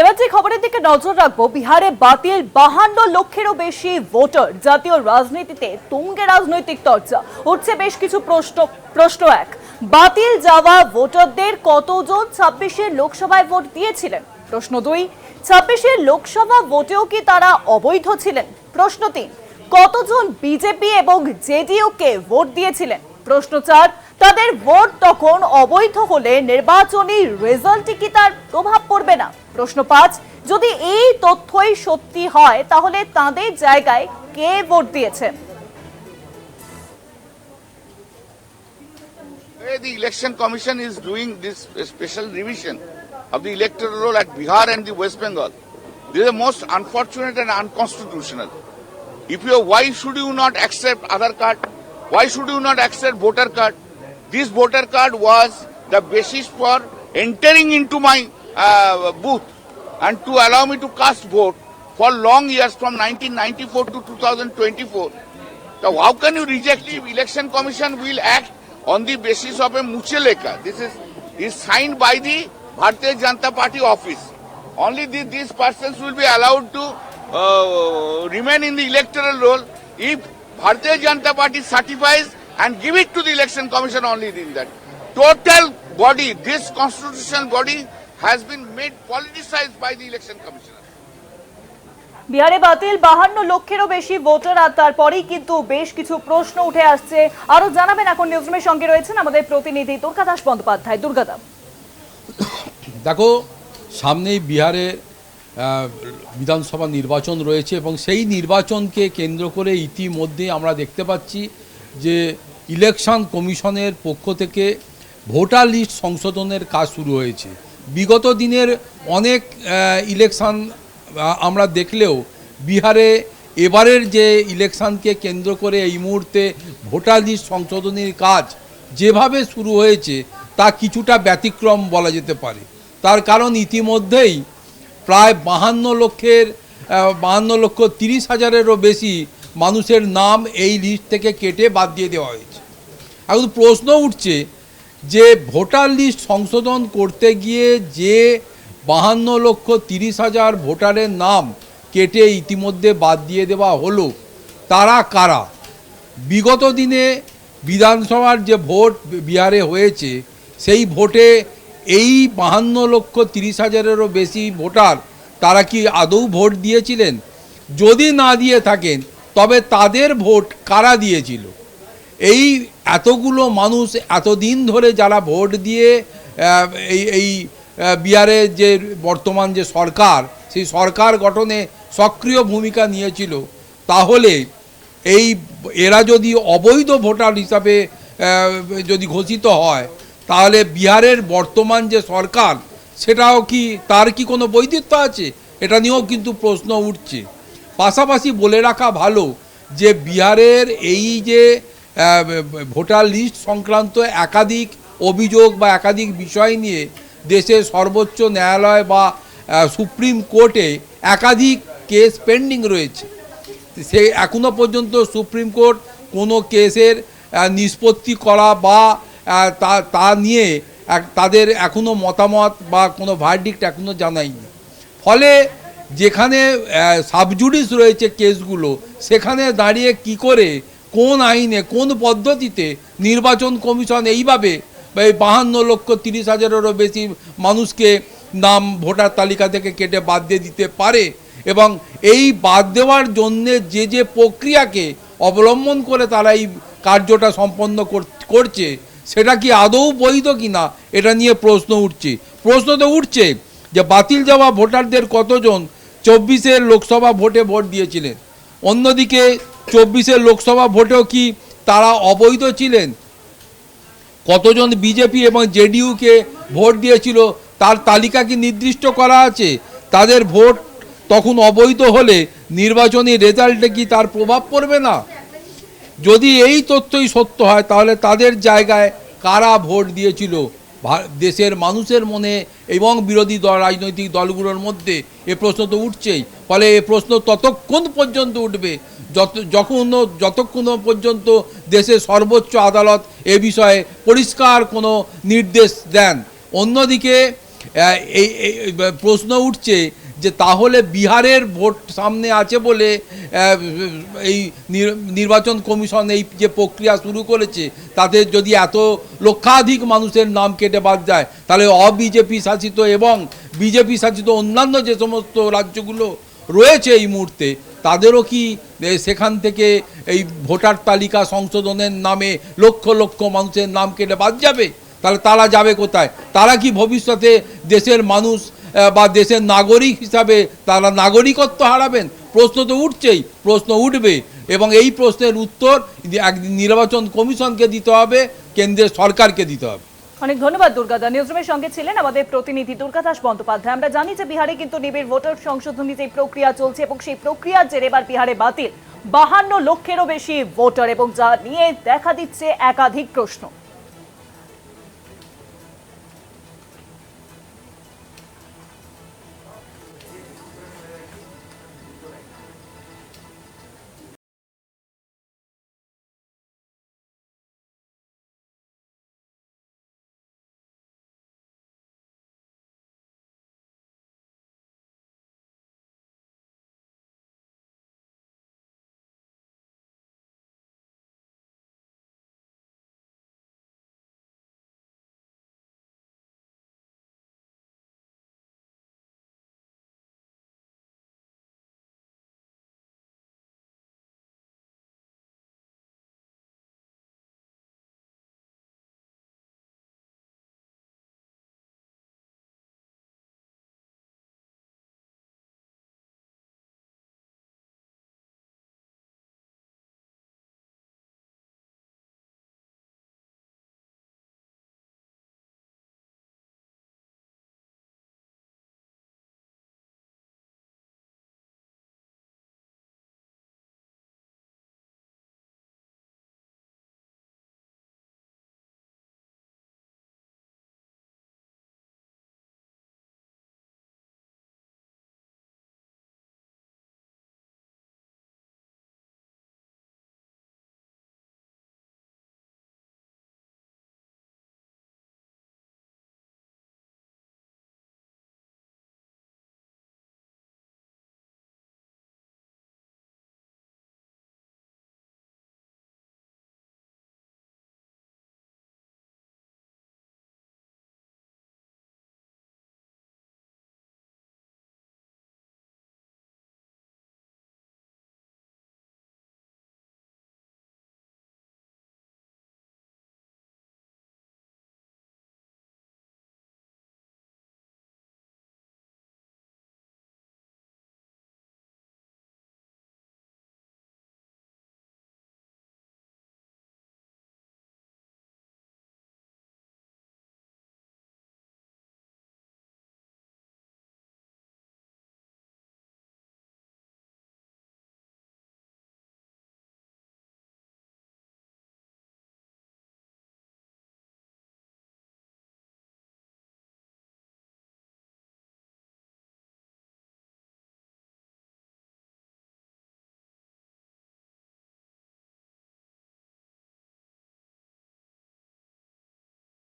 এবার যে খবরের দিকে নজর রাখব, বিহারে বাতিল বাহান্ন লক্ষেরও বেশি ভোটার জাতীয় রাজনীতিতে তুঙ্গে রাজনৈতিক চর্চা উঠছে বেশ কিছু প্রশ্ন প্রশ্ন এক, বাতিল যাওয়া ভোটারদের কতজন ছাব্বিশের লোকসভায় ভোট দিয়েছিলেন? প্রশ্ন দুই ছাব্বিশের লোকসভা ভোটেও কি তারা অবৈধ ছিলেন? প্রশ্ন তিন, কতজন বিজেপি এবং জেডিইউ কে ভোট দিয়েছিলেন? প্রশ্ন চার, তাদের ভোট তখন অবৈধ হলে নির্বাচনী রেজাল্টে কি তার প্রভাব পড়বে না? প্রশ্ন পাঁচ যদি এই তথ্যই সত্যি হয় তাহলে তাদের জায়গায় কে vote way the election commission is doing this special revision of the electoral roll at Bihar and the West Bengal, this is most unfortunate and unconstitutional. If you, why should you not accept Aadhaar card? Why should you not accept voter card? This voter card was the basis for entering into my uh, booth and to allow me to cast vote for long years from 1994 to 2024. So how can you reject it? Election Commission will act on the basis of a Mucheleka. This is, is signed by the Bharatiya Janata Party office. Only the, these persons will be allowed to uh, remain in the electoral roll if Bharatiya Janata Party certifies and give it to the Election Commission only in that. Total body, this constitutional body has been made politicized by the Election Commissioner. বিহারে বাতিল বাহান্ন লক্ষেরও বেশি voter আর তারপরেই কিন্তু বেশ কিছু প্রশ্ন উঠে আসছে। আরও জানাবেন এখন নিউজরুমের সঙ্গে রয়েছেন আমাদের প্রতিনিধি দুর্গা দাস বন্দ্যোপাধ্যায়। দুর্গাদা দেখো সামনেই বিহারে বিধানসভা নির্বাচন রয়েছে এবং সেই নির্বাচনকে কেন্দ্র করে ইতিমধ্যে আমরা দেখতে পাচ্ছি যে ইলেকশন কমিশনের পক্ষ থেকে ভোটার লিস্ট সংশোধনের কাজ শুরু হয়েছে। বিগত দিনের অনেক ইলেকশন আমরা দেখলেও বিহারে এবারের যে ইলেকশনকে কেন্দ্র করে এই মুহূর্তে ভোটার লিস্ট সংশোধনের কাজ যেভাবে শুরু হয়েছে, তা কিছুটা ব্যতিক্রম বলা যেতে পারে। তার কারণ ইতিমধ্যেই প্রায় বাহান্ন লক্ষের বাহান্ন লক্ষ তিরিশ হাজারেরও বেশি মানুষের নাম এই লিস্ট থেকে কেটে বাদ দিয়ে দেওয়া হয়েছে। এখন প্রশ্ন উঠছে যে ভোটার লিস্ট সংশোধন করতে গিয়ে যে বাহান্ন লক্ষ তিরিশ হাজার ভোটারের নাম কেটে ইতিমধ্যে বাদ দিয়ে দেওয়া হলো, তারা কারা? বিগত দিনে বিধানসভার যে ভোট বিহারে হয়েছে, সেই ভোটে এই বাহান্ন লক্ষ তিরিশ হাজারেরও বেশি ভোটার তারা কি আদৌ ভোট দিয়েছিলেন? যদি না দিয়ে থাকেন, তবে তাদের ভোট কারা দিয়েছিল? এই এতগুলো মানুষ এতদিন ধরে যারা ভোট দিয়ে এই এই বিহারের যে বর্তমান যে সরকার, সেই সরকার গঠনে সক্রিয় ভূমিকা নিয়েছিল, তাহলে এই, এরা যদি অবৈধ ভোটার হিসাবে যদি ঘোষিত হয়, তাহলে বিহারের বর্তমান যে সরকার, সেটাও কি, তার কি কোনো বৈধত্ব আছে? এটা নিয়েও কিন্তু প্রশ্ন উঠছে। পাশাপাশি বলে রাখা ভালো যে বিহারের এই যে ভোটার লিস্ট সংক্রান্ত একাধিক অভিযোগ বা একাধিক বিষয় নিয়ে দেশের সর্বোচ্চ ন্যায়ালয় বা সুপ্রিম কোর্টে একাধিক কেস পেন্ডিং রয়েছে। সে এখনও পর্যন্ত সুপ্রিম কোর্ট কোনো কেসের নিষ্পত্তি করা বা তা নিয়ে তাদের এখনও মতামত বা কোনো ভার্ডিক্ট এখনও জানায়নি। ফলে যেখানে সাবজুডিস রয়েছে কেসগুলো, সেখানে দাঁড়িয়ে কি করে কোন আইনে, কোন পদ্ধতিতে নির্বাচন কমিশন এইভাবে এই বাহান্ন লক্ষ তিরিশ হাজারেরও বেশি মানুষকে নাম, ভোটার তালিকা থেকে কেটে বাদ দিয়ে দিতে পারে এবং এই বাদ দেওয়ার জন্যে যে যে প্রক্রিয়াকে অবলম্বন করে তারা এই কার্যটা সম্পন্ন কর- করছে, সেটা কি আদৌ বৈধ কি না এটা নিয়ে প্রশ্ন উঠছে। প্রশ্ন তো উঠছে যে বাতিল যাওয়া ভোটারদের কতজন চব্বিশের লোকসভা ভোটে ভোট দিয়েছিলেন? অন্যদিকে চব্বিশের লোকসভা ভোটেও কি তারা অবৈধ ছিলেন? কতজন বিজেপি এবং জেডিইউকে ভোট দিয়েছিল তার তালিকা কি নির্দিষ্ট করা আছে? তাদের ভোট তখন অবৈধ হলে নির্বাচনী রেজাল্টে কি তার প্রভাব পড়বে না? যদি এই তথ্যই সত্য হয়, তাহলে তাদের জায়গায় কারা ভোট দিয়েছিল? দেশের মানুষের মনে এবং বিরোধী দল, রাজনৈতিক দলগুলোর মধ্যে এ প্রশ্ন তো উঠছেই। ফলে এ প্রশ্ন ততক্ষণ পর্যন্ত উঠবে। যত যখন যতক্ষণ পর্যন্ত দেশের সর্বোচ্চ আদালত এ বিষয়ে পরিষ্কার কোনো নির্দেশ দেন। অন্যদিকে এই প্রশ্ন উঠছে যে তাহলে বিহারের ভোট সামনে আছে বলে এই নির- নির্বাচন কমিশন এই যে প্রক্রিয়া শুরু করেছে, তাতে যদি এত লক্ষাধিক মানুষের নাম কেটে বাদ যায়, তাহলে অবিজেপি শাসিত এবং বিজেপি শাসিত অন্যান্য যে সমস্ত রাজ্যগুলো রয়েছে এই মুহূর্তে, তাদেরও কি সেখান থেকে এই ভোটার তালিকা সংশোধনের নামে লক্ষ লক্ষ মানুষের নাম কেটে বাদ যাবে? তাহলে তারা যাবে কোথায়? তারা কি ভবিষ্যতে দেশের মানুষ বা দেশের নাগরিক হিসাবে তারা নাগরিকত্ব হারাবেন? প্রশ্ন তো উঠছেই, প্রশ্ন উঠবে। এবং এই প্রশ্নের উত্তর একদিন নির্বাচন কমিশনকে দিতে হবে, কেন্দ্রের সরকারকে দিতে হবে। অনেক ধন্যবাদ দুর্গাদা নিউজরুমের সঙ্গে ছিলেন আমাদের প্রতিনিধি দুর্গাদাস বন্দ্যোপাধ্যায়। আমরা জানি যে বিহারে কিন্তু নিবিড় ভোটার সংশোধনী যে প্রক্রিয়া চলছে এবং সেই প্রক্রিয়ার জেরে এবার বিহারে বাতিল। বাহান্ন লক্ষেরও বেশি ভোটার এবং যা নিয়ে দেখা দিচ্ছে একাধিক প্রশ্ন।